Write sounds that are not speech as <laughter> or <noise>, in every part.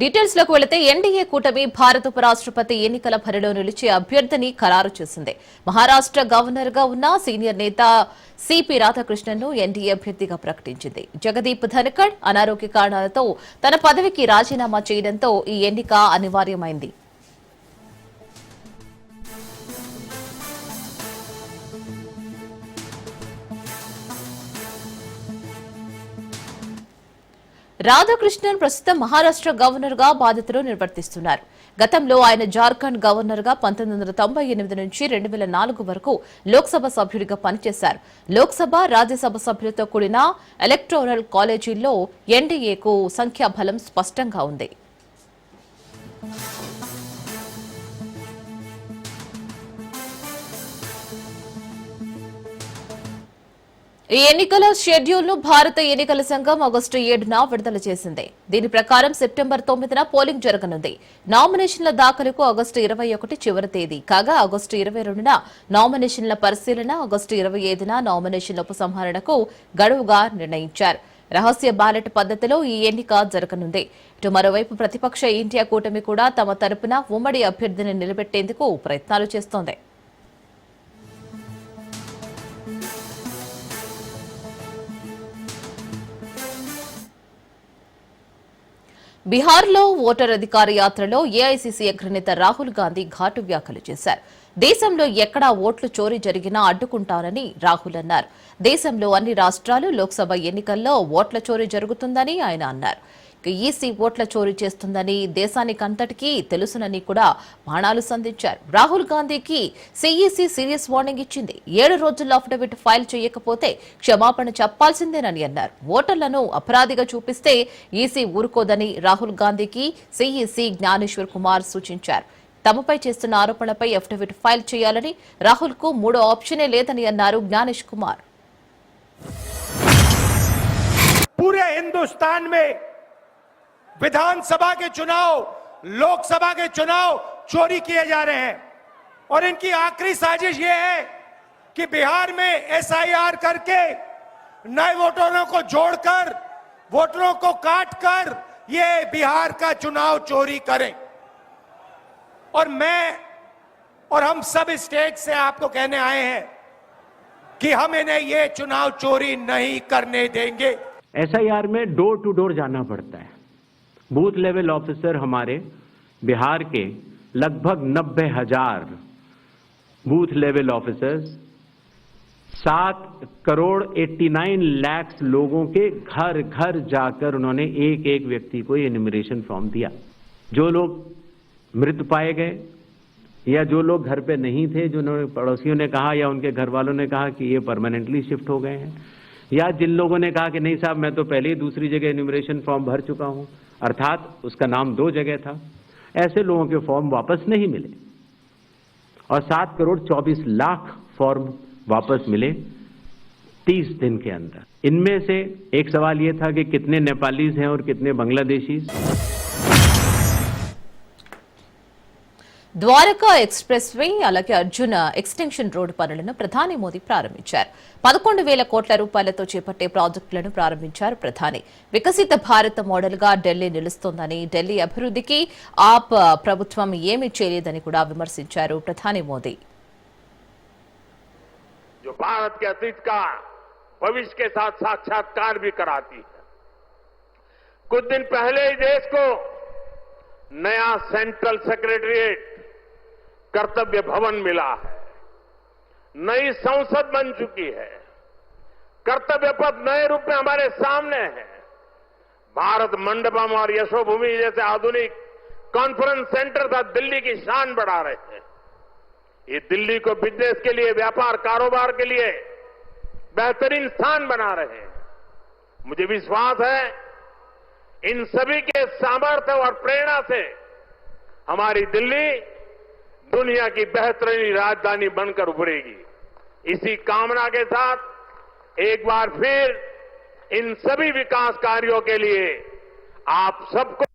డీటెయిల్స్లోకి వెళితే ఎన్డీఏ కూటమి భారత ఉపరాష్ట్రపతి ఎన్నికల బరిలో నిలిచే అభ్యర్థిని ఖరారు చేసింది. మహారాష్ట్ర గవర్నర్గా ఉన్న సీనియర్ నేత సిపి రాధాకృష్ణను ఎన్డీఏ అభ్యర్థిగా ప్రకటించింది. జగదీప్ ధనకడ్ అనారోగ్య కారణాలతో తన పదవికి రాజీనామా చేయడంతో ఈ ఎన్నిక అనివార్యమైంది. రాధాకృష్ణన్ ప్రస్తుతం మహారాష్ట్ర గవర్నర్గా బాధ్యతలు నిర్వర్తిస్తున్నారు. గతంలో ఆయన జార్ఖండ్ గవర్నర్గా పంతొమ్మిది వందల తొంభై ఎనిమిది నుంచి రెండు వేల నాలుగు వరకు లోక్సభ సభ్యుడిగా పనిచేశారు. లోక్సభ రాజ్యసభ సభ్యులతో కూడిన ఎలక్టోరల్ కాలేజీల్లో ఎన్డీఏకు సంఖ్యాబలం స్పష్టంగా ఉంది. ఈ ఎన్నికల షెడ్యూల్ను భారత ఎన్నికల సంఘం ఆగస్టు ఏడున విడుదల చేసింది. దీని ప్రకారం సెప్టెంబర్ తొమ్మిదిన పోలింగ్ జరగనుంది. నామినేషన్ల దాఖలుకు ఆగస్టు ఇరవై ఒకటి చివరి తేదీ. కాగా ఆగస్టు ఇరవై రెండున నామినేషన్ల పరిశీలన ఆగస్టు ఇరవై ఐదున నామినేషన్ల ఉపసంహరణకు గడువుగా నిర్ణయించారు. రహస్య బ్యాలెట్ పద్ధతిలో ఈ ఎన్నిక జరగనుంది. ఇటు మరోవైపు ప్రతిపక్ష ఇండియా కూటమి కూడా తమ తరపున ఉమ్మడి అభ్యర్థిని నిలబెట్టేందుకు ప్రయత్నాలు చేస్తోంది. బీహార్లో ఓటర్ అధికార యాత్రలో ఏఐసీసీ అగ్రనేత రాహుల్ గాంధీ ఘాటు వ్యాఖ్యలు చేశారు. దేశంలో ఎక్కడా ఓట్లు చోరీ జరిగినా అడ్డుకుంటానని రాహుల్ అన్నారు. దేశంలో అన్ని రాష్ట్రాలు లోక్సభ ఎన్నికల్లో ఓట్ల చోరీ జరుగుతుందని ఆయన అన్నారు. ఈసీ ఓట్ల చోరీ చేస్తుందని దేశానికంతటికీ తెలుసునని కూడా బాణాలు సంధించారు. రాహుల్ గాంధీకి సిఈసీ సీరియస్ వార్నింగ్ ఇచ్చింది. ఏడు రోజుల్లో అఫిడవిట్ ఫైల్ చేయకపోతే క్షమాపణ చెప్పాల్సిందేనని అన్నారు. ఓటర్లను అపరాధిగా చూపిస్తే ఈసీ ఊరుకోదని రాహుల్ గాంధీకి సిఈసీ జ్ఞానేశ్వర్ కుమార్ సూచించారు. తమపై చేస్తున్న ఆరోపణలపై అఫిడవిట్ ఫైల్ చేయాలని రాహుల్కు మూడో ఆప్షనే లేదని అన్నారు జ్ఞానేష్ కుమార్. పూరే హిందుస్థాన్ మే विधानसभा के चुनाव, लोकसभा के चुनाव चोरी किए जा रहे हैं। और इनकी आखिरी साजिश ये है कि बिहार में एसआईआर करके नए वोटरों को जोड़कर, वोटरों को काट कर ये बिहार का चुनाव चोरी करें। और मैं और हम सब स्टेट से आपको कहने आए हैं कि हम इन्हें ये चुनाव चोरी नहीं करने देंगे। एसआईआर में डोर टू डोर जाना पड़ता है। बूथ लेवल ऑफिसर हमारे बिहार के लगभग नब्बे हज़ार बूथ लेवल ऑफिसर्स, सात करोड़ 89 लाख लोगों के घर घर जाकर उन्होंने एक एक व्यक्ति को ये फॉर्म दिया। जो लोग मृत पाए गए या जो लोग घर पे नहीं थे, जिन्होंने पड़ोसियों ने कहा या उनके घर वालों ने कहा कि ये परमानेंटली शिफ्ट हो गए हैं, या जिन लोगों ने कहा कि नहीं साहब, मैं तो पहले ही दूसरी जगह इन्यूमरेशन फॉर्म भर चुका हूँ अर्थात उसका नाम दो जगह था। ऐसे लोगों के फॉर्म वापस नहीं मिले। और सात करोड़ चौबीस लाख फॉर्म वापस मिले तीस दिन के अंदर। इनमें से एक सवाल यह था कि कितने नेपालीज हैं और कितने बांग्लादेशीज? ద్వారకా ఎక్స్ప్రెస్ వే అలాగే అర్జున ఎక్స్టెన్షన్ రోడ్డు పనులను ప్రధాని మోదీ ప్రారంభించారు పదకొండు వేల కోట్ల రూపాయలతో చేపట్టే ప్రాజెక్టులను ప్రారంభించారు ప్రధాని వికసిత భారత్ మోడల్ గా ఢిల్లీ నిలుస్తోందని ఢిల్లీ అభివృద్ధికి ఆప్ ప్రభుత్వం ఏమీ చేయలేదని కూడా విమర్శించారు ప్రధాని మోదీ जो भारत के अतीत का भविष्य के साथ साक्षात्कार भी कराती है कुछ दिन पहले ही देश को नया सेंट्रल सेक्रेटरिएट कर्तव्य भवन मिला है। नई संसद बन चुकी है। कर्तव्य पथ नए रूप में हमारे सामने है। भारत मंडपम और यशोभूमि जैसे आधुनिक कॉन्फ्रेंस सेंटर था दिल्ली की शान बढ़ा रहे हैं। ये दिल्ली को बिज़नेस के लिए, व्यापार कारोबार के लिए बेहतरीन स्थान बना रहे हैं। मुझे विश्वास है, इन सभी के सामर्थ्य और प्रेरणा से हमारी दिल्ली दुनिया की बेहतरीन राजधानी बनकर उभरेगी इसी कामना के साथ एक बार फिर इन सभी विकास कार्यों के लिए आप सबको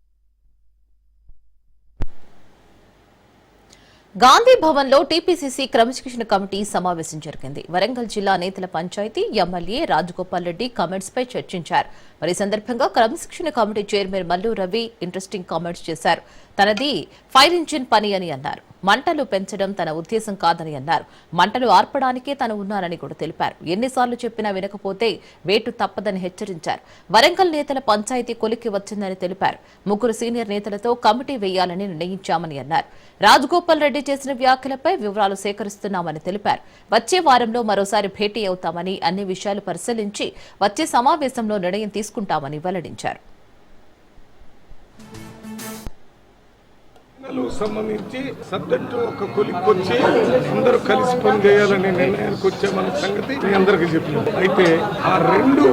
గాంధీ భవన్ లో టీపీసీసీ క్రమశిక్షణ కమిటీ సమావేశం జరిగింది వరంగల్ జిల్లా నేతల పంచాయతీ ఎమ్మెల్యే రాజగోపాల్ రెడ్డి కామెంట్స్ పై చర్చించారు మరి సందర్భంగా క్రమశిక్షణ committee chairman Mallu Ravi interesting comments చేశారు. తనది ఫైర్ ఇంజిన్ పని అని అన్నారు. మంటలు పెంచడం తన ఉద్దేశం కాదని అన్నారు. మంటలు ఆర్పడానికే తను ఉన్నానని కూడా తెలిపారు. ఎన్నిసార్లు చెప్పినా వినకపోతే వేటు తప్పదని హెచ్చరించారు. వరంగల్ నేతల పంచాయతీ కొలిక్కి వచ్చిందని తెలిపారు. ముగ్గురు సీనియర్ నేతలతో కమిటీ వేయాలని నిర్ణయించామని అన్నారు. రాజగోపాల్ రెడ్డి చేసిన వ్యాఖ్యలపై వివరాలు సేకరిస్తున్నామని తెలిపారు. వచ్చే వారంలో మరోసారి భేటీ అవుతామని అన్ని విషయాలు పరిశీలించి వచ్చే సమావేశంలో నిర్ణయం తీసుకు తీసుకుంటామని వెల్లడించారు. సంబంధించి సబ్జెక్టు ఒక కొలిక్కి వచ్చి అందరూ కలిసి పని చేయాలనే నిర్ణయానికి వచ్చామన్న సంగతి మీ అందరికీ చెప్పినాం. అయితే ఆ రెండు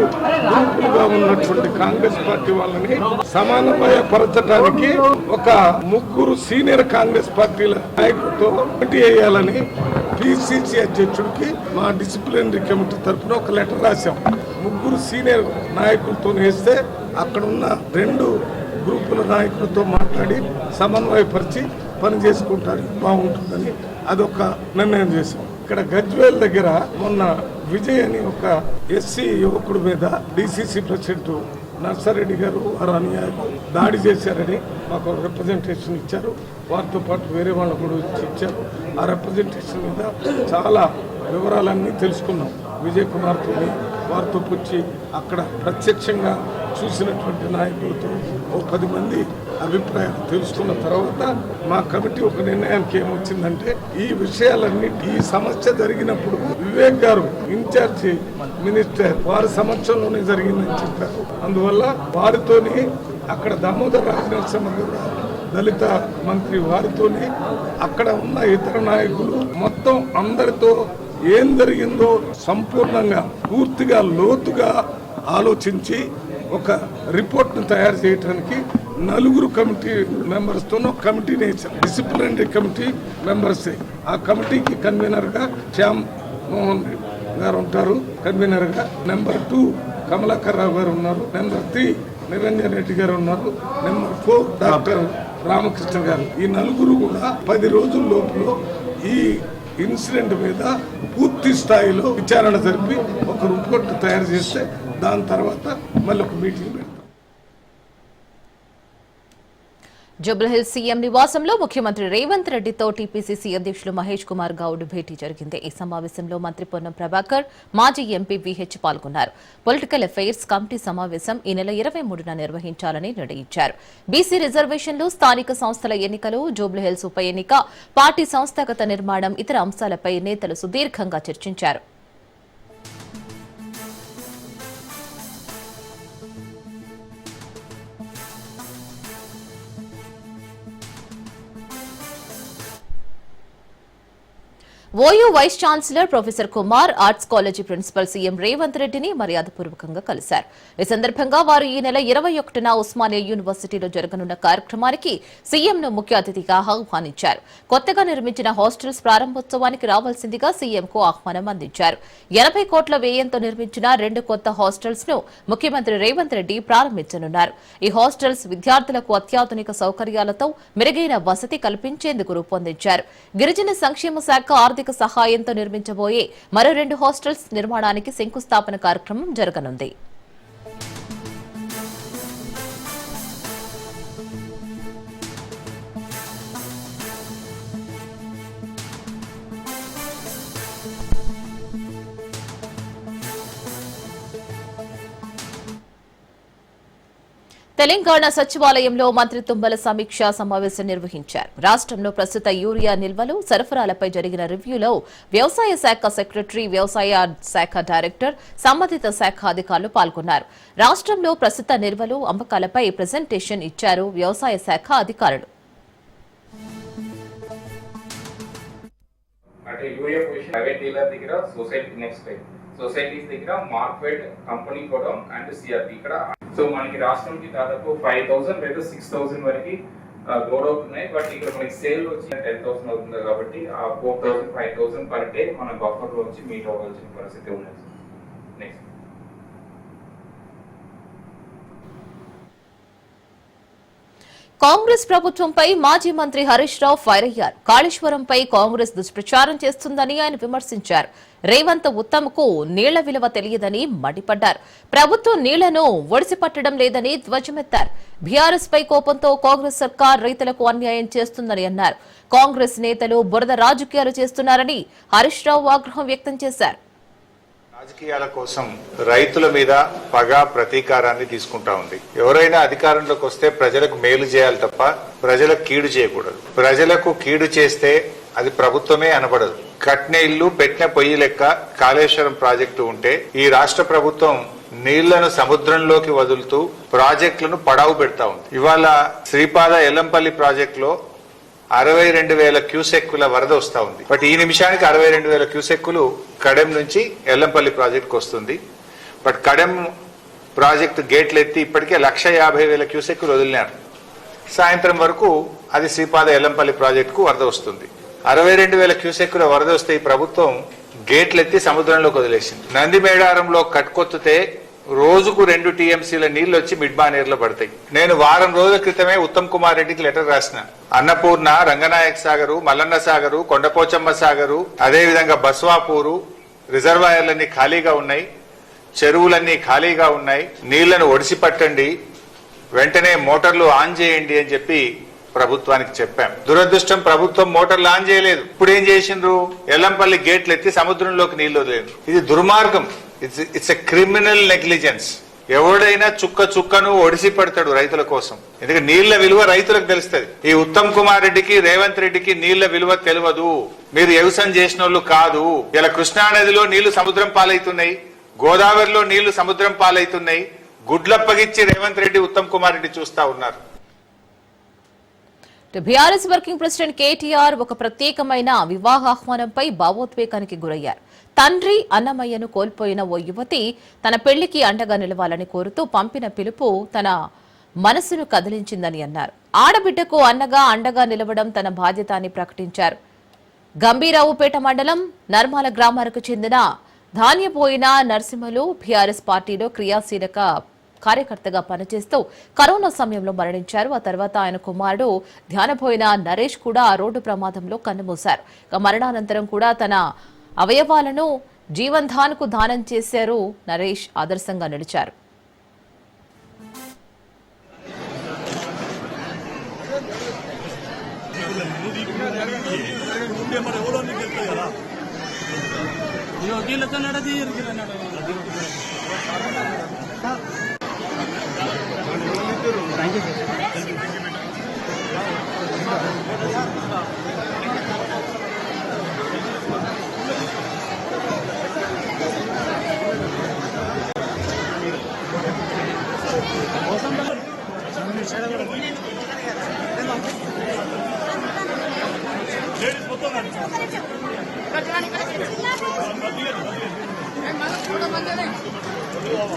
గ్రూపులుగా ఉన్నటువంటి కాంగ్రెస్ పార్టీ వాళ్ళని సమన్వయపరచడానికి ఒక ముగ్గురు సీనియర్ కాంగ్రెస్ పార్టీల నాయకులతో పోటీ వేయాలని పిసిసి అధ్యక్షుడికి మా డిసిప్లినరీ కమిటీ తరఫున ఒక లెటర్ రాశాం. ముగ్గురు సీనియర్ నాయకులతో వేస్తే అక్కడ ఉన్న రెండు గ్రూపుల నాయకులతో మాట్లాడి సమన్వయపరిచి పని చేసుకుంటారు. బాగుంటుందని అదొక నిర్ణయం చేశాం. ఇక్కడ గజ్వేల్ దగ్గర మొన్న విజయ్ అని ఒక ఎస్సీ యువకుడి మీద డిసిసి ప్రెసిడెంట్ నర్సారెడ్డి గారు వారు అన్యాయం దాడి చేశారని మాకు రిప్రజెంటేషన్ ఇచ్చారు. వారితో పాటు వేరే వాళ్ళు కూడా ఇచ్చారు. ఆ రిప్రజెంటేషన్ మీద చాలా వివరాలన్నీ తెలుసుకున్నాం. విజయ్ కుమార్తో వారితో వచ్చి అక్కడ ప్రత్యక్షంగా చూసినటువంటి నాయకులతో ఒక పది మంది అభిప్రాయాలు తెలుసుకున్న తర్వాత మా కమిటీ ఒక నిర్ణయానికి ఏమొచ్చిందంటే ఈ విషయాలన్నీ ఈ సమస్య జరిగినప్పుడు వివేక్ గారు ఇన్ఛార్జి మినిస్టర్ వారి సమక్షంలోనే జరిగిందని చెప్పారు. అందువల్ల వారితోని అక్కడ దామోదర్ రాజనరసింహ దళిత మంత్రి వారితోని అక్కడ ఉన్న ఇతర నాయకులు మొత్తం అందరితో ఏం జరిగిందో సంపూర్ణంగా పూర్తిగా లోతుగా ఆలోచించి ఒక రిపోర్ట్ను తయారు చేయడానికి నలుగురు కమిటీ మెంబర్స్తో కమిటీ కమిటీని డిసిప్లినరీ కమిటీ మెంబర్స్ ఆ కమిటీకి కన్వీనర్గా శ్యామ్ మోహన్ గారు ఉంటారు. కన్వీనర్గా నెంబర్ టూ కమలాకర్ రావు గారు ఉన్నారు. నెంబర్ త్రీ నిరంజన్ రెడ్డి గారు ఉన్నారు. నెంబర్ ఫోర్ డాక్టర్ రామకృష్ణ గారు. ఈ నలుగురు కూడా పది రోజుల లోపల ఈ ఇన్సిడెంట్ మీద పూర్తి స్థాయిలో విచారణ జరిపి ఒక రిపోర్ట్ తయారు చేస్తే దాని తర్వాత మళ్ళీ ఒక మీటింగ్ పెడతాం. జుబ్లహిల్స్ సీఎం నివాసంలో ముఖ్యమంత్రి రేవంత్ రెడ్డితో టీపీసీసీ అధ్యక్షులు మహేష్ కుమార్ గౌడ్ భేటీ జరిగింది. ఈ సమావేశంలో మంత్రి పొన్నం ప్రభాకర్ మాజీ ఎంపీ విహెచ్ పాల్గొన్నారు. పొలిటికల్ అఫైర్స్ కమిటీ సమావేశం ఈ నెల ఇరవై మూడున నిర్వహించాలని నిర్ణయించారు. బీసీ రిజర్వేషన్లు స్థానిక సంస్థల ఎన్నికలు జూబ్లహిల్స్ ఉప ఎన్నిక పార్టీ సంస్థాగత నిర్మాణం ఇతర అంశాలపై నేతలు సుదీర్ఘంగా చర్చించారు. OU vice chancellor professor Kumar arts college principal CM Revanth రెడ్డిని మర్యాదపూర్వకంగా కలిశారు. ఈ సందర్భంగా వారు ఈ నెల ఇరవై ఒకటిన ఉస్మానియా యూనివర్సిటీలో జరగనున్న కార్యక్రమానికి సీఎంను ముఖ్య అతిథిగా ఆహ్వానించారు. కొత్తగా నిర్మించిన హాస్టల్స్ ప్రారంభోత్సవానికి రావాల్సిందిగా సీఎంకు ఆహ్వానం అందించారు. ఎనభై కోట్ల వ్యయంతో నిర్మించిన రెండు కొత్త హాస్టల్స్ను ముఖ్యమంత్రి రేవంత్ రెడ్డి ప్రారంభించనున్నారు. ఈ హాస్టల్స్ విద్యార్థులకు అత్యాధునిక సౌకర్యాలతో మెరుగైన వసతి కల్పించేందుకు రూపొందించారు. గిరిజన సంక్షేమ శాఖ ఆర్థిక సహాయంతో నిర్మించబోయే మరో రెండు హాస్టల్స్ నిర్మాణానికి శంకుస్థాపన కార్యక్రమం జరగనుంది. తెలంగాణ సచివాలయంలో మంత్రి తుమ్మల సమీక్ష సమావేశం నిర్వహించారు. రాష్ట్రంలో ప్రస్తుత యూరియా నిల్వలు సరఫరాలపై జరిగిన రివ్యూలో వ్యవసాయ శాఖ సెక్రటరీ వ్యవసాయ శాఖ డైరెక్టర్ సంబంధిత శాఖ అధికారులు పాల్గొన్నారు. రాష్ట్రంలో ప్రస్తుత నిల్వలు అమ్మకాలపై ప్రజెంటేషన్ ఇచ్చారు వ్యవసాయ శాఖ అధికారులు. అంటే యూరియా పొజిషన్ ప్రైవేట్ డీలర్ దగ్గర సొసైటీ నెక్స్ట్ సొసైటీస్ దగ్గర మార్కెట్ కంపెనీ కూడా అండ్ సిఆర్పి ఇక్కడ సో మనకి రాష్ట్రంకి దాదాపు ఫైవ్ థౌసండ్ లేదా సిక్స్ థౌసండ్ వరకు గ్రోడ్ అవుతున్నాయి. బట్ ఇక్కడ మనకి సేల్ వచ్చి టెన్ థౌసండ్ అవుతుంది కాబట్టి ఆ four thousand five thousand per day మన బఫర్లో వచ్చి మీట్ అవ్వాల్సిన పరిస్థితి ఉన్నది. కాంగ్రెస్ ప్రభుత్వంపై మాజీ మంత్రి హరీష్ రావు ఫైర్ అయ్యారు. కాళేశ్వరంపై కాంగ్రెస్ దుష్ప్రచారం చేస్తుందని ఆయన విమర్శించారు. రేవంత్ ఉత్తమ్కు నీళ్ళ విలువ తెలియదని మండిపడ్డారు. ప్రభుత్వం నీళ్ళను ఒడిసిపట్టడం లేదని ధ్వజమెత్తారు. బీఆర్ఎస్ పై కోపంతో కాంగ్రెస్ సర్కార్ రైతులకు అన్యాయం చేస్తుందని అన్నారు. కాంగ్రెస్ నేతలు బురద రాజకీయాలు చేస్తున్నారని హరీష్ రావు ఆగ్రహం వ్యక్తం చేశారు. రాజకీయాల కోసం రైతుల మీద పగ ప్రతీకారాన్ని తీసుకుంటా ఉంది. ఎవరైనా అధికారంలోకి వస్తే ప్రజలకు మేలు చేయాలి తప్ప ప్రజలకు కీడు చేయకూడదు. ప్రజలకు కీడు చేస్తే అది ప్రభుత్వమే అనబడదు. కట్న ఇల్లు పెట్టిన పొయ్యి లెక్క కాళేశ్వరం ప్రాజెక్టు ఉంటే ఈ రాష్ట్ర ప్రభుత్వం నీళ్ళను సముద్రంలోకి వదులుతూ ప్రాజెక్టులను పడావు పెడతా ఉంది. ఇవాళ శ్రీపాద ఎల్లంపల్లి ప్రాజెక్టులో అరవై రెండు వేల క్యూసెక్కుల వరద వస్తా ఉంది. బట్ ఈ నిమిషానికి అరవై రెండు వేల క్యూసెక్కులు కడెం నుంచి ఎల్లంపల్లి ప్రాజెక్టుకు వస్తుంది. బట్ కడెం ప్రాజెక్టు గేట్లు ఎత్తి ఇప్పటికే లక్ష యాభై వేల క్యూసెక్కులు వదిలినారు. సాయంత్రం వరకు అది శ్రీపాద ఎల్లంపల్లి ప్రాజెక్టుకు వరద వస్తుంది. అరవై రెండు వేల క్యూసెక్కుల వరద వస్తే ఈ ప్రభుత్వం గేట్లు ఎత్తి సముద్రంలోకి వదిలేసింది. నంది మేడారంలో కట్కొత్తితే రోజుకు రెండు టీఎంసీల నీళ్ళు వచ్చి మిడ్ బానేరులో పడతాయి. నేను వారం రోజుల క్రితమే ఉత్తమ్ కుమార్ రెడ్డికి లెటర్ రాసిన. అన్నపూర్ణ రంగనాయక్ సాగరు మల్లన్న సాగరు కొండపోచమ్మ సాగరు అదేవిధంగా బస్వాపూరు రిజర్వాయర్లన్నీ ఖాళీగా ఉన్నాయి చెరువులన్నీ ఖాళీగా ఉన్నాయి నీళ్ళను ఒడిసి పట్టండి వెంటనే మోటార్లు ఆన్ చేయండి అని చెప్పి ప్రభుత్వానికి చెప్పాం. దురదృష్టం ప్రభుత్వం మోటార్లు ఆన్ చేయలేదు. ఇప్పుడు ఏం చేసిండ్రు? ఎల్లంపల్లి గేట్లు ఎత్తి సముద్రంలోకి నీళ్ళు వదిలేదు ఇది దుర్మార్గం. It's it's a criminal negligence ఎవడైనా చుక్క చుక్కను ఒడిసి పెడతాడు రైతుల కోసం. ఎందుకంటే నీళ్ళ విలువ రైతులకు తెలుస్తుంది. ఈ ఉత్తమ్ కుమార్ రెడ్డికి రేవంత్ రెడ్డికి నీళ్ళ విలువ తెలియదు మీరు వ్యవసాయం చేసిన వాళ్ళు కాదు. ఇలా కృష్ణా నదిలో నీళ్ళు సముద్రం పాలవుతున్నాయి. గోదావరిలో నీళ్ళు సముద్రం పాలవుతున్నాయి. గుడ్లప్పగిచ్చి రేవంత్ రెడ్డి ఉత్తమ్ కుమార్ రెడ్డి చూస్తా ఉన్నారు. బీఆర్ఎస్ వర్కింగ్ ప్రెసిడెంట్ కేటీఆర్ ఒక ప్రత్యేకమైన వివాహ ఆహ్వానంపై భావోద్వేగానికి గురయ్యారు. తండ్రి అన్నమయ్యను కోల్పోయిన ఓ యువతి తన పెళ్ళికి అండగా నిలవాలని కోరుతూ పంపిన పిలుపు తన మనసును కదిలించిందని అన్నారు. ఆడబిడ్డకు అన్నగా అండగా నిలవడం తన బాధ్యత అని ప్రకటించారు. గంభీరావుపేట మండలం నర్మాల గ్రామానికి చెందిన ధాన్యపోయిన నరసింహలు బీఆర్ఎస్ పార్టీలో క్రియాశీలక కార్యకర్తగా పనిచేస్తూ కరోనా సమయంలో మరణించారు. ఆ తర్వాత ఆయన కుమారుడు ధ్యానపోయిన నరేష్ కూడా రోడ్డు ప్రమాదంలో కన్నుమూశారు. మరణానంతరం కూడా తన అవయవాలను జీవన్ధాన్కు దానం చేశారు నరేష్ ఆదర్శంగా నిలిచారు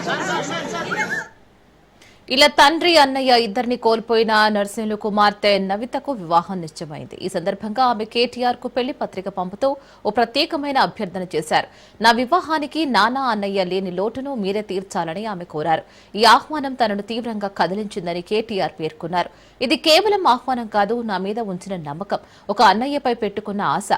సార్ సార్ సార్ ఇలా తండ్రి అన్నయ్య ఇద్దరిని కోల్పోయిన నర్సింహులు కుమార్తె నవితకు వివాహం నిశ్చయమైంది. ఈ సందర్భంగా ఆమె కేటీఆర్కు పెళ్ళి పత్రిక పంపుతూ ఓ ప్రత్యేకమైన అభ్యర్థన చేశారు. నా వివాహానికి నానా అన్నయ్య లేని లోటును మీరే తీర్చాలని ఆమె కోరారు. ఈ ఆహ్వానం తనను తీవ్రంగా కదిలించిందని కేటీఆర్ పేర్కొన్నారు. ఇది కేవలం ఆహ్వానం కాదు నా మీద ఉంచిన నమ్మకం ఒక అన్నయ్యపై పెట్టుకున్న ఆశ.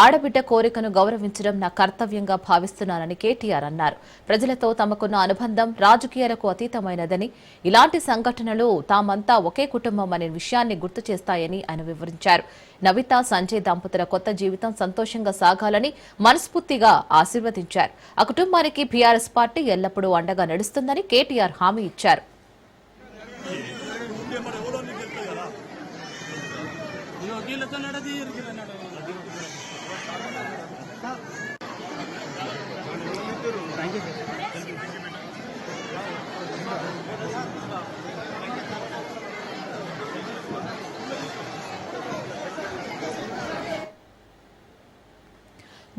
ఆడబిడ్డ కోరికను గౌరవించడం నా కర్తవ్యంగా భావిస్తున్నానని కేటీఆర్ అన్నారు. ప్రజలతో తమకున్న అనుబంధం రాజకీయాలకు అతీతమైనదని ఇలాంటి సంఘటనలు తామంతా ఒకే కుటుంబం అనే విషయాన్ని గుర్తు చేస్తాయని ఆయన వివరించారు. నవిత సంజయ్ దంపతుల కొత్త జీవితం సంతోషంగా సాగాలని మనస్ఫూర్తిగా ఆశీర్వదించారు. ఆ కుటుంబానికి బీఆర్ఎస్ పార్టీ ఎల్లప్పుడూ అండగా నడుస్తుందని కేటీఆర్ హామీ ఇచ్చారు.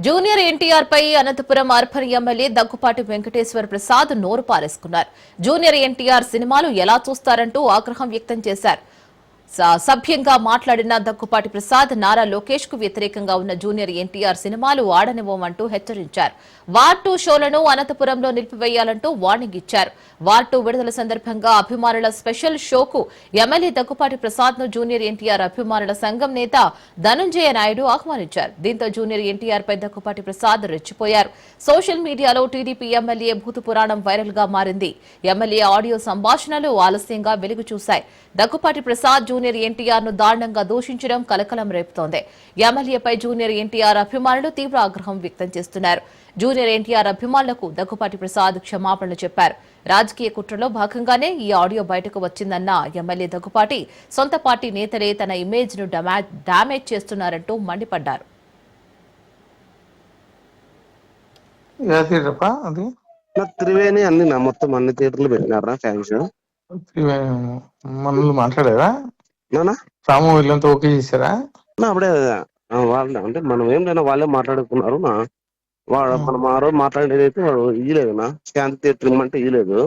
జూనియర్ ఎన్టీఆర్ పై అనంతపురం అర్బన్ ఎమ్మెల్యే దగ్గుపాటి వెంకటేశ్వర ప్రసాద్ నోరు పారేసుకున్నారు. జూనియర్ ఎన్టీఆర్ సినిమాలు ఎలా చూస్తారంటూ ఆగ్రహం వ్యక్తం చేశారు. సభ్యంగా మాట్లాడిన దగ్గుపాటి ప్రసాద్ నారా లోకేష్కు వ్యతిరేకంగా ఉన్న జూనియర్ ఎన్టీఆర్ సినిమాలు ఆడనివ్వమంటూ హెచ్చరించారు. వార్ టూ షోలను అనంతపురంలో నిలిపివేయాలంటూ వార్నింగ్ ఇచ్చారు. వార్ టూ విడుదల సందర్భంగా అభిమానుల స్పెషల్ షోకు ఎమ్మెల్యే దగ్గుపాటి ప్రసాద్ను జూనియర్ ఎన్టీఆర్ అభిమానుల సంఘం నేత ధనుంజయ నాయుడు ఆహ్వానించారు. దీంతో జూనియర్ ఎన్టీఆర్ పై దగ్గుపాటి ప్రసాద్ రెచ్చిపోయారు. సోషల్ మీడియాలో టీడీపీ ఎమ్మెల్యే భూత పురాణం వైరల్గా మారింది. ఎమ్మెల్యే ఆడియో సంభాషణలు ఆలస్యంగా వెలుగు చూశాయి. దగ్గుపాటి ప్రసాద్ జూనియర్ ఎన్టీఆర్ను దారుణంగా దూషించడం కలకలం రేపుతోంది. ఎమ్మెల్యేపై జూనియర్ ఎన్టీఆర్ అభిమానులు తీవ్ర ఆగ్రహం వ్యక్తం చేస్తున్నారు. జూనియర్ ఎన్టీఆర్ అభిమానులకు దగ్గుపాటి ప్రసాద్ క్షమాపణలు చెప్పారు. రాజకీయ కుట్రలో భాగంగానే ఈ ఆడియో బయటకు వచ్చిందన్న ఎమ్మెల్యే దగ్గుపాటి సొంత పార్టీ నేతలే తన ఇమేజ్ను డామేజ్ చేస్తున్నారంటూ మండిపడ్డారు. త్రివేణి అన్ని నా మొత్తం అన్ని థియేటర్లు పెట్టినారా ఫ్యాన్స్. త్రివేణి మనల్ని మాట్లాడారా రాము వీళ్ళంతా ఓకే చేశారా? నా అప్పుడే వాళ్ళ అంటే మనం ఏం లేనా వాళ్ళే మాట్లాడుకున్నారు నా. వాడు మనం ఆ రోజు మాట్లాడేది అయితే వాడు ఇయ్యలేదు నా. శాంతి థియేటర్ ఇమ్మంటే ఇయ్యలేదు.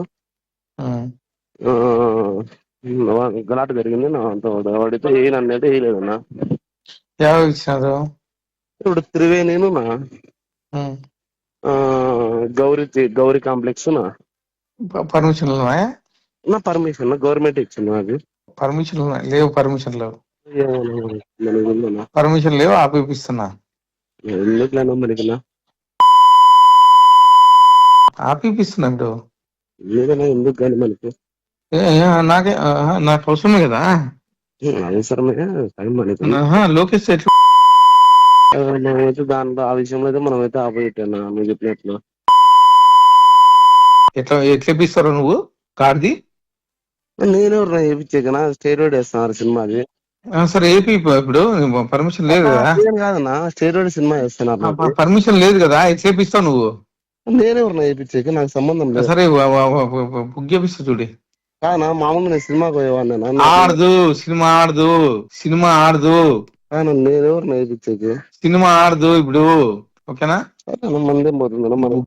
గలాట జరిగింది నా అంత వాడితే వేయను అయితే వేయలేదు నా. ఎవరు ఇచ్చినారు ఇప్పుడు త్రివేణిను నా. గౌరీ గౌరీ కాంప్లెక్స్ నా. ప- పర్మిషన్లు ఉన్నాయా నా పర్మిషన్ గవర్నమెంట్ ఇచ్చింది నాకు. పర్మిషన్ లేవు పర్మిషన్ లేవు. పర్మిషన్ లేవు ఆపిపిస్తున్నా. ఆపిపిస్తున్నా ఇప్పుడు ఎందుకు కానీ మనకి నాకే నాకు అవసరమే కదా? అవసరమే లోకేష్ ఎట్లా? మనమైతే దాంట్లో ఆ విషయంలో అయితే మనమైతే ఆపోజిట్ అన్న నువ్వు చెప్పినట్లు ఎట్లా ఎట్లా ఇప్పిస్తారు నువ్వు? కార్ది? నేనెవరు వేయించేకనా స్టేరోయిడ్ వేస్తున్నారు సినిమాది. సరే ఏపీ ఇప్పుడు. పర్మిషన్ లేదు కదా. ఏం కాదన్నా స్టేరోయిడ్ సినిమా వేస్తున్నారు. పర్మిషన్ లేదు కదా. ఇప్పిస్తావు నువ్వు. నేనెవరు వేయించేకి నాకు సంబంధం లేదు. సరే బుక్ చేపిస్తా చూడి. కానా మామూలుగా నేను సినిమాకి పోయేవాడినా ఆడదు సినిమా ఆడదు సినిమా ఆడదు. కానా నేనెవరు వేయించేకి సినిమా ఆడదు ఇప్పుడు. ఓకేనా? మందేం పోతుందన్నా మనం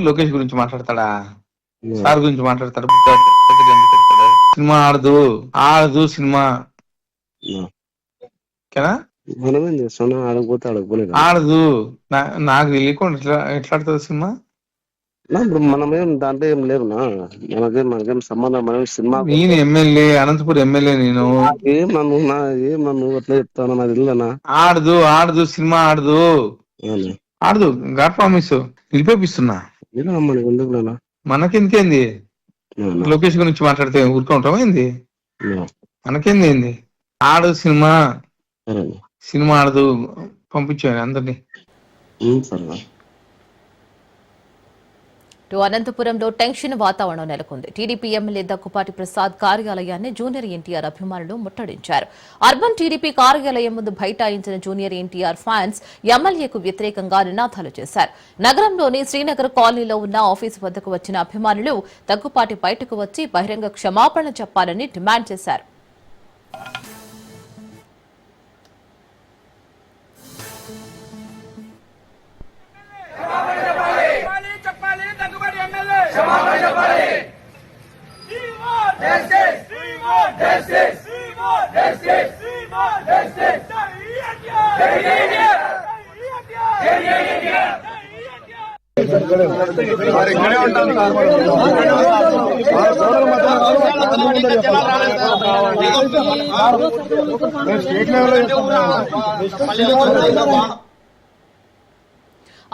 లోకేష్ గురించి మాట్లాడతాడా? సార్ గురించి మాట్లాడతాడు? సినిమా ఆడదు ఆడదు సినిమా. ఓకేనా మనమేం చేస్తాం? ఆడకపోతే ఆడకపోలేదు? ఆడదు. నాకు తెలియకుండా ఎట్లా ఎట్లా ఆడుతుంది సినిమా? ఇప్పుడు మనమేం దాంట్లో ఏం లేవునా మనకేం మనకేం సంబంధం మనం సినిమా నేను ఎమ్మెల్యే అనంతపురం ఎమ్మెల్యే నేను. ఏం నన్ను నా ఏం నన్ను అట్లా చెప్తాను నాకు తెలియదన్నా ఆడదు ఆడదు సినిమా ఆడదు. ఆడదు గాడ్ ప్రామిస్. నిలిపేపిస్తున్నా. మనకి ఎందుకు మనకెందుకేంది? లోకేష్ గురించి మాట్లాడితే ఊరుకుంటాం ఏంది? అవునా? మనకేంది ఏంది? ఆడు సినిమా. సినిమా ఆడదు పంపించాను అందరినీ. ఇటు అనంతపురంలో టెన్షన్ వాతావరణం నెలకొంది. టీడీపీ ఎమ్మెల్యే దగ్గుపాటి ప్రసాద్ కార్యాలయాన్ని జూనియర్ ఎన్టీఆర్ అభిమానులు ముట్టడించారు. అర్బన్ టీడీపీ కార్యాలయం ముందు బైఠాయించిన జూనియర్ ఎన్టీఆర్ ఫ్యాన్స్ ఎమ్మెల్యేకు వ్యతిరేకంగా నినాదాలు చేశారు. నగరంలోని శ్రీనగర్ కాలనీలో ఉన్న ఆఫీసు వద్దకు వచ్చిన అభిమానులు దగ్గుపాటి బయటకు వచ్చి బహిరంగ క్షమాపణ చెప్పాలని డిమాండ్ చేశారు. ఎమ్మెల్యే క్షమాపణ చెప్పాలి జస్టిస్ జస్టిస్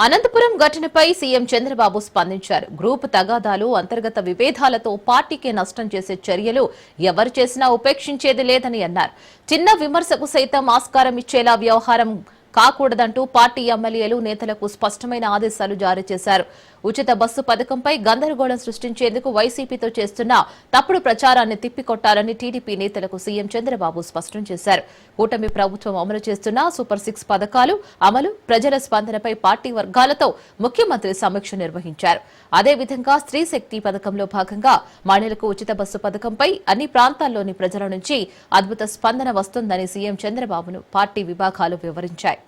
అనంతపురం ఘటనపై సీఎం చంద్రబాబు స్పందించారు. గ్రూప్ తగాదాలు అంతర్గత విభేదాలతో పార్టీకే నష్టం చేసే చర్యలు ఎవరు చేసినా ఉపేక్షించేది లేదని అన్నారు. చిన్న విమర్శకు సైతం ఆస్కారం ఇచ్చేలా వ్యవహారం కాకూడదంటూ పార్టీ ఎమ్మెల్యేలు నేతలకు స్పష్టమైన ఆదేశాలు జారీ చేశారు. ఉచిత బస్సు పథకంపై గందరగోళం సృష్టించేందుకు వైసీపీతో చేస్తున్న తప్పుడు ప్రచారాన్ని తిప్పికొట్టాలని టీడీపీ నేతలకు సీఎం చంద్రబాబు స్పష్టం చేశారు. కూటమి ప్రభుత్వం అమలు చేస్తున్న సూపర్ సిక్స్ పథకాలు అమలు ప్రజల స్పందనపై పార్టీ వర్గాలతో ముఖ్యమంత్రి సమీక్ష నిర్వహించారు. అదేవిధంగా స్త్రీ శక్తి పథకంలో భాగంగా మహిళలకు ఉచిత బస్సు పథకంపై అన్ని ప్రాంతాల్లోని ప్రజల నుంచి అద్భుత స్పందన వస్తుందని సీఎం చంద్రబాబును పార్టీ విభాగాలు వివరించాయి.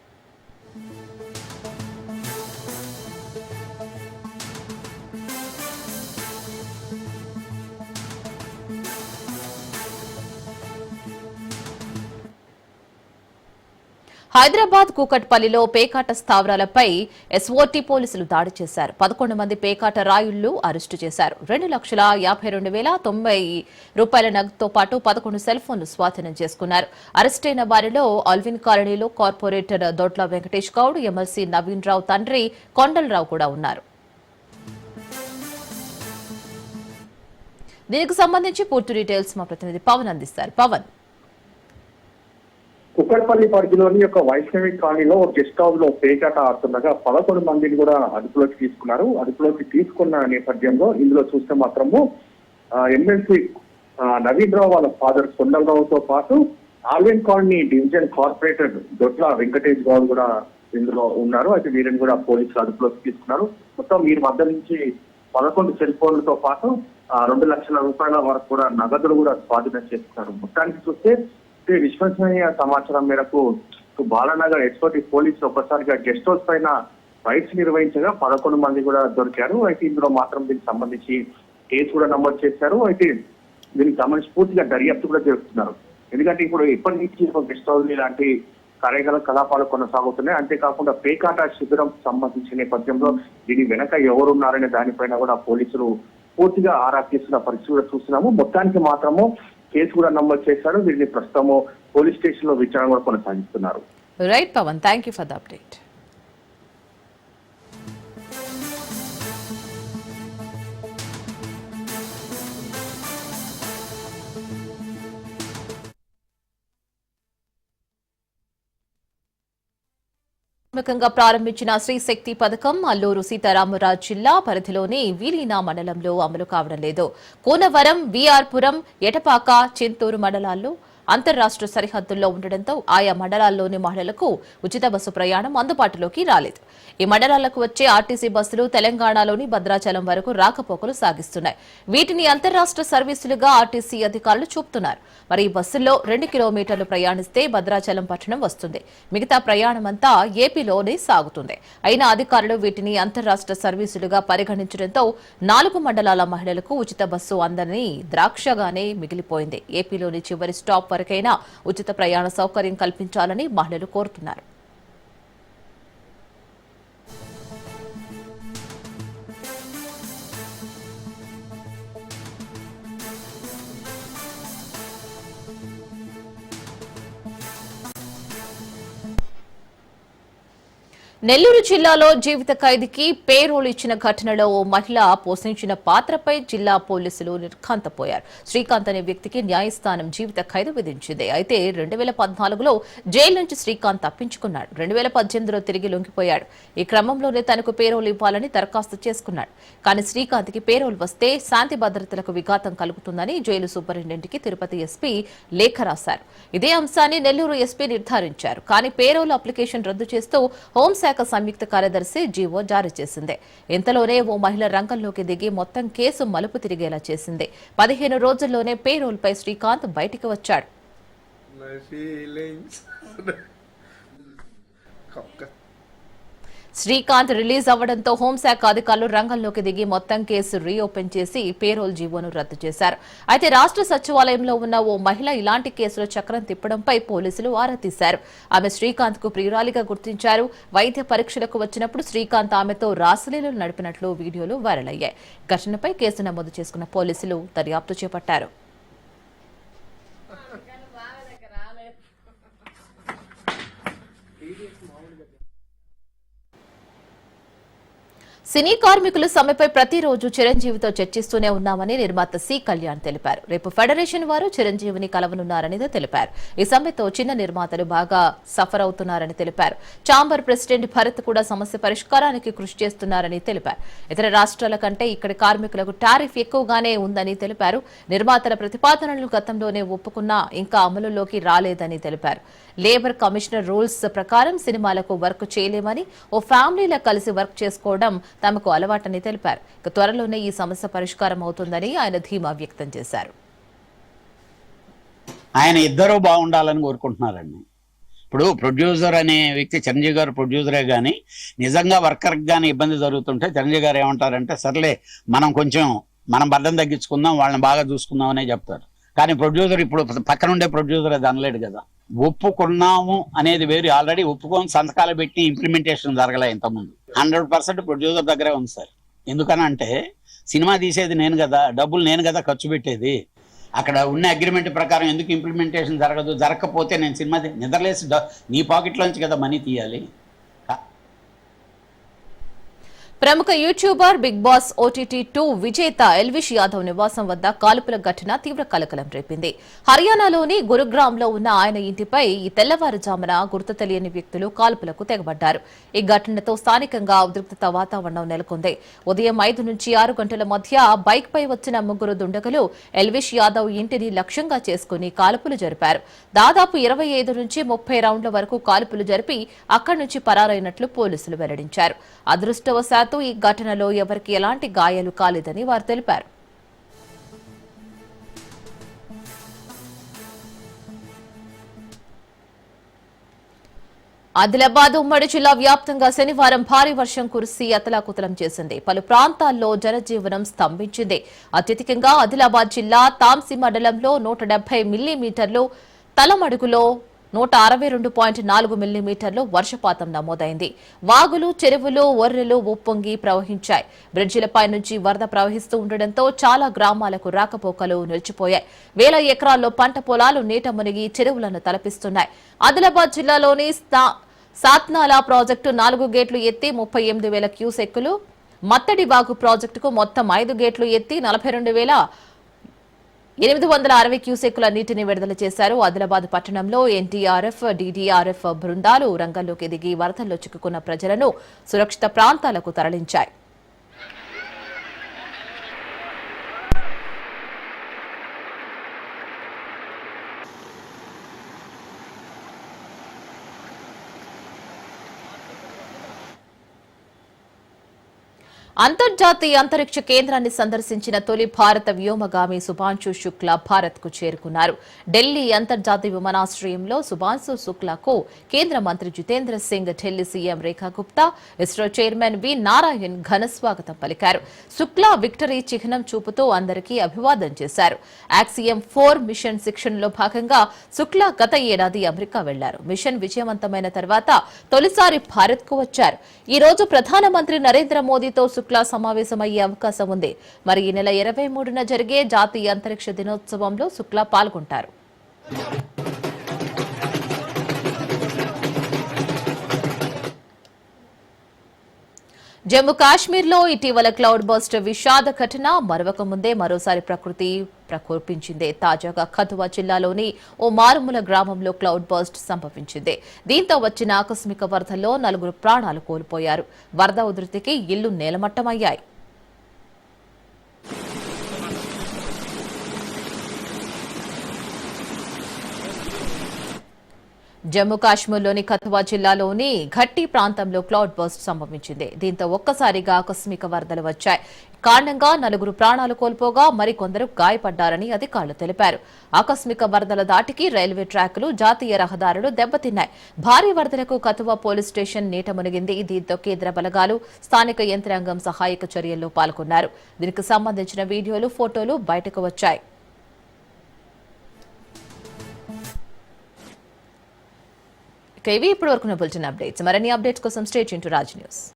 హైదరాబాద్ కూకట్పల్లిలో పేకాట స్థావరాలపై ఎస్ఓటీ పోలీసులు దాడి చేశారు. పదకొండు మంది పేకాట రాయుళ్ళు అరెస్టు చేశారు. రెండు లక్షల యాభై రెండు వేల తొంభై రూపాయల నగదుతో పాటు పదకొండు సెల్ ఫోన్లు స్వాధీనం చేసుకున్నారు. అరెస్టైన వారిలో అల్విన్ కాలనీలో కార్పొరేటర్ దొడ్ల వెంకటేష్ గౌడ్ ఎమ్మెల్సీ నవీన్ రావు తండ్రి కొండలరావు కూడా ఉన్నారు. దీనికి సంబంధించి పూర్తి డీటెయిల్స్ మా ప్రతినిధి పవన్ అందిస్తారు. పవన్. కుక్కడపల్లి పరిధిలోని యొక్క వైష్ణవి కాలనీలో గెస్ట్ హౌస్లో పేకాట ఆడుతుండగా పదకొండు మందిని కూడా అదుపులోకి తీసుకున్నారు. అదుపులోకి తీసుకున్న నేపథ్యంలో ఇందులో చూస్తే మాత్రము ఎమ్మెల్సీ నవీన్ రావు వాళ్ళ ఫాదర్ కొండలరావుతో పాటు Alwin colony division corporator Dodla Venkatesh Goud కూడా ఇందులో ఉన్నారు. అయితే వీరిని కూడా పోలీసులు అదుపులోకి తీసుకున్నారు. మొత్తం వీరి వద్ద నుంచి పదకొండు సెల్ ఫోన్లతో పాటు రెండు లక్షల రూపాయల వరకు కూడా నగదులు కూడా స్వాధీనం చేసుకున్నారు. మొత్తానికి చూస్తే విశ్వసనీయ సమాచారం మేరకు బాలానగర్ ఎస్ఓటి పోలీసులు ఒక్కసారిగా గెస్ట్ హౌస్ పైన రైడ్స్ నిర్వహించగా పదకొండు మంది కూడా దొరికారు. అయితే ఇందులో మాత్రం దీనికి సంబంధించి కేసు కూడా నమోదు చేశారు. అయితే దీనికి సంబంధించి పూర్తిగా దర్యాప్తు కూడా జరుపుతున్నారు ఎందుకంటే ఇప్పుడు ఇప్పటి నుంచి ఒక గెస్ట్ హౌస్ ఇలాంటి కార్యకల కలాపాలు కొనసాగుతున్నాయి. అంతేకాకుండా పేకాట శిబిరం సంబంధించిన నేపథ్యంలో దీని వెనక ఎవరున్నారనే దానిపైన కూడా పోలీసులు పూర్తిగా ఆరా తీస్తున్న పరిస్థితి కూడా చూస్తున్నాము. మొత్తానికి మాత్రము కేసు కూడా నమోదు చేశారు వీరిని ప్రస్తుతము పోలీస్ స్టేషన్లో విచారణ కూడా కొనసాగిస్తున్నారు. Right Pawan thank you for the update ప్రాథమికంగా ప్రారంభించిన శ్రీ శక్తి పథకం అల్లూరు సీతారామరాజు జిల్లా పరిధిలోని వీలీనా మండలంలో అమలు కావడం లేదు. కోనవరం వీఆర్పురం ఎటపాక చింతూరు మండలాల్లో అంతర్రాష్ట్ర సరిహద్దుల్లో ఉండడంతో ఆయా మండలాల్లోని మహిళలకు ఉచిత బస్సు ప్రయాణం అందుబాటులోకి రాలేదు. ఈ మండలాలకు వచ్చే ఆర్టీసీ బస్సులు తెలంగాణలోని భద్రాచలం వరకు రాకపోకలు సాగిస్తున్నాయి. వీటిని అంతర్రాష్ట్ర సర్వీసులుగా ఆర్టీసీ అధికారులు చూపుతున్నారు. మరి ఈ బస్సుల్లో రెండు కిలోమీటర్లు ప్రయాణిస్తే భద్రాచలం పట్టణం వస్తుంది. మిగతా ప్రయాణం అంతా ఏపీలోనే సాగుతుంది. అయినా అధికారులు వీటిని అంతర్రాష్ట్ర సర్వీసులుగా పరిగణించడంతో నాలుగు మండలాల మహిళలకు ఉచిత బస్సు అందని ద్రాక్షగానే మిగిలిపోయింది. ఏపీలోని చివరి స్టాప్ వరకైనా ఉచిత ప్రయాణ సౌకర్యం కల్పించాలని మహిళలు కోరుతున్నారు. నెల్లూరు జిల్లాలో జీవిత ఖైదీకి పేరోలు ఇచ్చిన ఘటనలో ఓ మహిళ పోషించిన పాత్రపై జిల్లా పోలీసులు నిర్ఘాంతపోయారు. శ్రీకాంత్ అనే వ్యక్తికి న్యాయస్థానం జీవిత ఖైదు విధించింది. అయితే రెండు వేల పద్నాలుగులో జైలు నుంచి శ్రీకాంత్ తప్పించుకున్నాడు. రెండు వేల పద్దెనిమిదిలో తిరిగి లొంగిపోయాడు. ఈ క్రమంలోనే తనకు పేరోలు ఇవ్వాలని దరఖాస్తు చేసుకున్నాడు. కానీ శ్రీకాంత్కి పేరోలు వస్తే శాంతి భద్రతలకు విఘాతం కలుగుతుందని జైలు సూపరింటెండెంట్కి తిరుపతి ఎస్పీ లేఖ రాశారు. ఇదే అంశాన్ని నెల్లూరు ఎస్పీ నిర్ధారించారు. కానీ పేరోలు అప్లికేషన్ రద్దు చేస్తూ హోంశాఖ సంయుక్త కార్యదర్శి జీవో జారీ చేసింది. ఇంతలోనే ఓ మహిళ రంగంలోకి దిగి మొత్తం కేసు మలుపు తిరిగేలా చేసింది. పదిహేను రోజుల్లోనే పేరోల్పై శ్రీకాంత్ బయటికి వచ్చాడు. <laughs> శ్రీకాంత్ రిలీజ్ అవ్వడంతో హోంశాఖ అధికారులు రంగంలోకి దిగి మొత్తం కేసు రీఓపెన్ చేసి పేరోల్ జీవోను రద్దు చేశారు. అయితే రాష్ట్ర సచివాలయంలో ఉన్న ఓ మహిళ ఇలాంటి కేసులో చక్రం తిప్పడంపై పోలీసులు ఆరా తీశారు. ఆమె శ్రీకాంత్కు ప్రియురాలిగా గుర్తించారు. వైద్య పరీక్షలకు వచ్చినప్పుడు శ్రీకాంత్ ఆమెతో రాసలీలు నడిపినట్లు వీడియోలు వైరల్ అయ్యాయి. ఘటనపై కేసు నమోదు చేసుకున్న పోలీసులు దర్యాప్తు చేపట్టారు. సినీ కార్మికులు సమ్మెపై ప్రతిరోజు చిరంజీవితో చర్చిస్తూనే ఉన్నామని నిర్మాత సి కళ్యాణ్ తెలిపారు. రేపు ఫెడరేషన్ వారు చిరంజీవిని కలవనున్నారని తెలిపారు. ఈ సమ్మెతో చిన్న నిర్మాతలు బాగా సఫర్ అవుతున్నారని తెలిపారు. చాంబర్ ప్రెసిడెంట్ భరత్ కూడా సమస్య పరిష్కారానికి కృషి చేస్తున్నారని తెలిపారు. ఇతర రాష్ట్రాల కంటే ఇక్కడి కార్మికులకు టారిఫ్ ఎక్కువగానే ఉందని తెలిపారు. నిర్మాతల ప్రతిపాదనలు గతంలోనే ఒప్పుకున్నా ఇంకా అమలులోకి రాలేదని తెలిపారు. లేబర్ కమిషనర్ రూల్స్ ప్రకారం సినిమాలకు వర్క్ చేయలేమని ఓ ఫ్యామిలీలా కలిసి వర్క్ చేసుకోవడం తమకు అలవాటని తెలిపారు. ఇక త్వరలోనే ఈ సమస్య పరిష్కారం అవుతుందని ఆయన ధీమా వ్యక్తం చేశారు. ఆయన ఇద్దరూ బాగుండాలని కోరుకుంటున్నారండి. ఇప్పుడు ప్రొడ్యూసర్ అనే వ్యక్తి చిరంజీవి గారు ప్రొడ్యూసరే కానీ నిజంగా వర్కర్కి కానీ ఇబ్బంది జరుగుతుంటే చిరంజీవి గారు ఏమంటారంటే సర్లే మనం కొంచెం మనం బద్దం తగ్గించుకుందాం వాళ్ళని బాగా చూసుకుందాం అనే చెప్తారు. కానీ ప్రొడ్యూసర్ ఇప్పుడు పక్కన ఉండే ప్రొడ్యూసర్ అది అనలేడు కదా. ఒప్పుకున్నాము అనేది వేరు. ఆల్రెడీ ఒప్పుకొని సంతకాలు పెట్టి ఇంప్లిమెంటేషన్ జరగలే ఇంతకుముందు. హండ్రెడ్ పర్సెంట్ ప్రొడ్యూసర్ దగ్గరే ఉంది సార్. ఎందుకనంటే సినిమా తీసేది నేను కదా డబ్బులు నేను కదా ఖర్చు పెట్టేది. అక్కడ ఉన్న అగ్రిమెంట్ ప్రకారం ఎందుకు ఇంప్లిమెంటేషన్ జరగదు జరగకపోతే నేను సినిమా నిద్రలేసి నీ పాకెట్లోంచి కదా మనీ తీయాలి. ప్రముఖ YouTuber Big Boss OTT two విజేత ఎల్విష్ యాదవ్ నివాసం వద్ద కాల్పుల ఘటన తీవ్ర కలకలం రేపింది. హర్యానాలోని గురుగ్రామ్లో ఉన్న ఆయన ఇంటిపై ఈ తెల్లవారుజామున గుర్తు తెలియని వ్యక్తులు కాల్పులకు తెగబడ్డారు. ఈ ఘటనతో స్థానికంగా ఉద్రిక్తత వాతావరణం నెలకొంది. ఉదయం ఐదు నుంచి ఆరు గంటల మధ్య బైక్ పై వచ్చిన ముగ్గురు దుండగులు ఎల్విష్ యాదవ్ ఇంటిని లక్ష్యంగా చేసుకుని కాల్పులు జరిపారు. దాదాపు ఇరవై ఐదు నుంచి ముప్పై రౌండ్ల వరకు కాల్పులు జరిపి అక్కడి నుంచి పరారైనట్లు పోలీసులు వెల్లడించారు. అదృష్టవశాత్ దాంతో ఈ ఘటనలో ఎవరికి ఎలాంటి గాయాలు కాలేదని వారు తెలిపారు. ఆదిలాబాద్ ఉమ్మడి జిల్లా వ్యాప్తంగా శనివారం భారీ వర్షం కురిసి అతలాకుతలం చేసింది. పలు ప్రాంతాల్లో జనజీవనం స్తంభించింది. అత్యధికంగా ఆదిలాబాద్ జిల్లా తాంసి మండలంలో నూట డెబ్బై మిల్లీమీటర్లు తలమడుగులో నూట అరవై రెండు పాయింట్ నాలుగు మిల్లీమీటర్లు వర్షపాతం నమోదైంది. వాగులు చెరువులు ఒర్రెలు ఉప్పొంగి ప్రవహించాయి. బ్రిడ్జిలపై నుంచి వరద ప్రవహిస్తూ ఉండడంతో చాలా గ్రామాలకు రాకపోకలు నిలిచిపోయాయి. వేల ఎకరాల్లో పంట పొలాలు నీట మునిగి చెరువులను తలపిస్తున్నాయి. ఆదిలాబాద్ జిల్లాలోని సాత్నాల ప్రాజెక్టు నాలుగు గేట్లు ఎత్తి ముప్పై ఎనిమిది వేల క్యూసెక్కులు మత్తడి వాగు ప్రాజెక్టుకు మొత్తం ఐదు గేట్లు ఎత్తి నలభై రెండు వేల ఎనిమిది వందల అరవై క్యూసెక్కుల నీటిని విడుదల చేశారు. ఆదిలాబాద్ పట్టణంలో ఎన్టీఆర్ఎఫ్ డీడీఆర్ఎఫ్ బృందాలు రంగంలోకి దిగి వరదల్లో చిక్కుకున్న ప్రజలను సురక్షిత ప్రాంతాలకు తరలించాయి. అంతర్జాతీయ అంతరిక్ష కేంద్రాన్ని సందర్శించిన తొలి భారత వ్యోమగామి సుభాంశు శుక్లా భారత్కు చేరుకున్నారు. ఢిల్లీ అంతర్జాతీయ విమానాశ్రయంలో సుభాంశు శుక్లాకు కేంద్ర మంత్రి Jitendra Singh Delhi CM Rekha Gupta ISRO chairman V Narayan ఘన స్వాగతం పలికారు. శుక్లా విక్టరీ చిహ్నం చూపుతూ అందరికీ అభివాదం చేశారు. యాక్సియం ఫోర్ మిషన్ శిక్షణలో భాగంగా శుక్లా గత ఏడాది అమెరికా వెళ్ళారు. మిషన్ విజయవంతమైన తర్వాత తొలిసారి భారత్కు వచ్చారు. ఈ రోజు ప్రధానమంత్రి నరేంద్ర మోదీతో శుక్లా సమావేశమయ్యే అవకాశం ఉంది. మరి ఈ నెల ఇరవై మూడున జరిగే జాతీయ అంతరిక్ష దినోత్సవంలో శుక్లా పాల్గొంటారు. జమ్మూ కాశ్మీర్లో ఇటీవల క్లౌడ్ బస్ట్ విషాద ఘటన. మరొక ముందే మరోసారి ప్రకృతి ప్రకోపించింది తాజాగా కథువా జిల్లాలోని ఓ మారుమూల గ్రామంలో క్లౌడ్ బస్ట్ సంభవించింది. దీంతో వచ్చిన ఆకస్మిక వరదల్లో నలుగురు ప్రాణాలు కోల్పోయారు. వరద ఉధృతికి ఇల్లు నేలమట్టమయ్యాయి. జమ్మూ కాశ్మీర్లోని కథువా జిల్లాలోని ఘట్టి ప్రాంతంలో క్లౌడ్ బస్ట్ సంభవించింది. దీంతో ఒక్కసారిగా ఆకస్మిక వరదలు వచ్చాయి. కారణంగా నలుగురు ప్రాణాలు కోల్పోగా మరికొందరు గాయపడ్డారని అధికారులు తెలిపారు. ఆకస్మిక వరదల దాటికి రైల్వే ట్రాకులు జాతీయ రహదారులు దెబ్బతిన్నాయి. భారీ వరదలకు కతువా పోలీస్ స్టేషన్ నీట మునిగింది. దీంతో కేంద్ర బలగాలు స్థానిక యంత్రాంగం సహాయక చర్యల్లో పాల్గొన్నారు. దీనికి సంబంధించిన వీడియోలు ఫోటోలు బయటకు వచ్చాయి. ఇవి ఇప్పటి వరకు బులెటిన్ అప్డేట్స్. మరిన్ని అప్డేట్స్ కోసం స్టేట్ ఇంటూ రాజ్ న్యూస్.